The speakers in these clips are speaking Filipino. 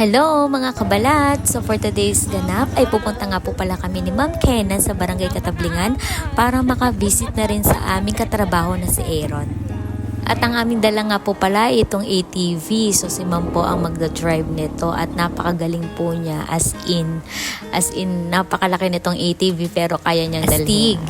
Hello mga kabalat! So for today's ganap ay pupunta nga po pala kami ni Ma'am Kena sa Barangay Katablingan para makabisit na rin sa aming katrabaho na si Aaron. At ang aming dala nga po pala itong ATV. So si Ma'am po ang magda-drive nito at napakagaling po niya as in as in napakalaki nitong ATV pero kaya niyang dalhin.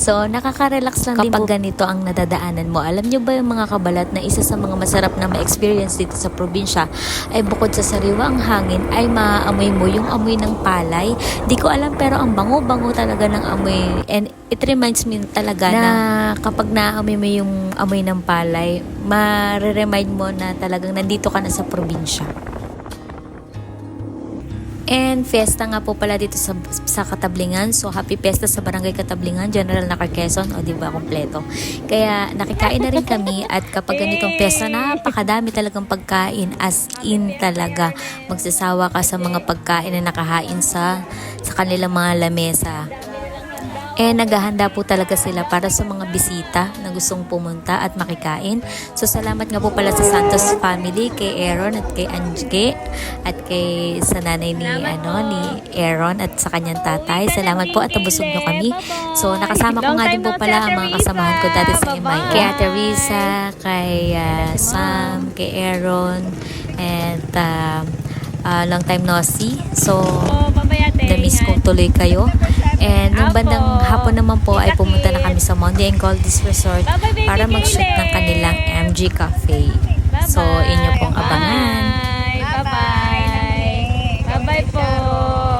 So nakaka-relax lang din kapag ganito ang nadadaanan mo. Alam niyo ba yung mga kabalat na isa sa mga masarap na ma-experience dito sa probinsya ay bukod sa sariwang hangin ay maaamoy mo yung amoy ng palay. Di ko alam pero ang bango-bango talaga ng amoy and it reminds me talaga na, kapag naamoy mo yung amoy ng palay, mare-remind mo na talagang nandito ka na sa probinsya. And fiesta nga po pala dito sa, sa Katablingan. So happy fiesta sa Barangay Katablingan, General Nakar Quezon, o di ba kompleto. Kaya nakikain na rin kami at kapag ganitong fiesta, napakadami talagang pagkain as in talaga. Magsasawa ka sa mga pagkain na nakahain sa sa kanilang mga lamesa. Eh, naghahanda po talaga sila para sa mga bisita na gustong pumunta at makikain. So, salamat nga po pala sa Santos family, kay Aaron at kay Anjge, at kay sa nanay ni, ano, ni Aaron at sa kanyang tatay. Salamat po at nabusog nyo kami. So, nakasama ko nga din po pala ang mga kasamahan ko dati sa MI. Kay Ate Risa, kay ah, Sam, kay Aaron, and um, ah, long time no see. So, Oh, na-miss ko tuloy kayo. And nung bandang hapon naman po ay pumunta na kami sa Monday and Goldis Resort para mag-shoot ng kanilang MG Cafe. So, inyo pong abangan. Bye. Bye-bye. Bye-bye po.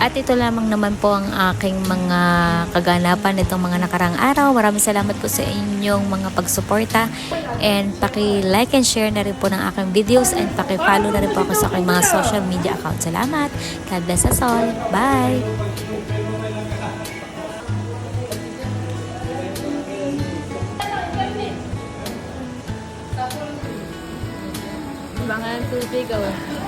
At ito lamang naman po ang aking mga kaganapan itong mga nakarang araw. Maraming salamat po sa inyong mga pagsuporta. And paki-like and share na rin po ng aking videos and paki-follow na rin po ako sa aking mga social media account. Salamat. God bless us all. Bye! Bangan tubig. Oh.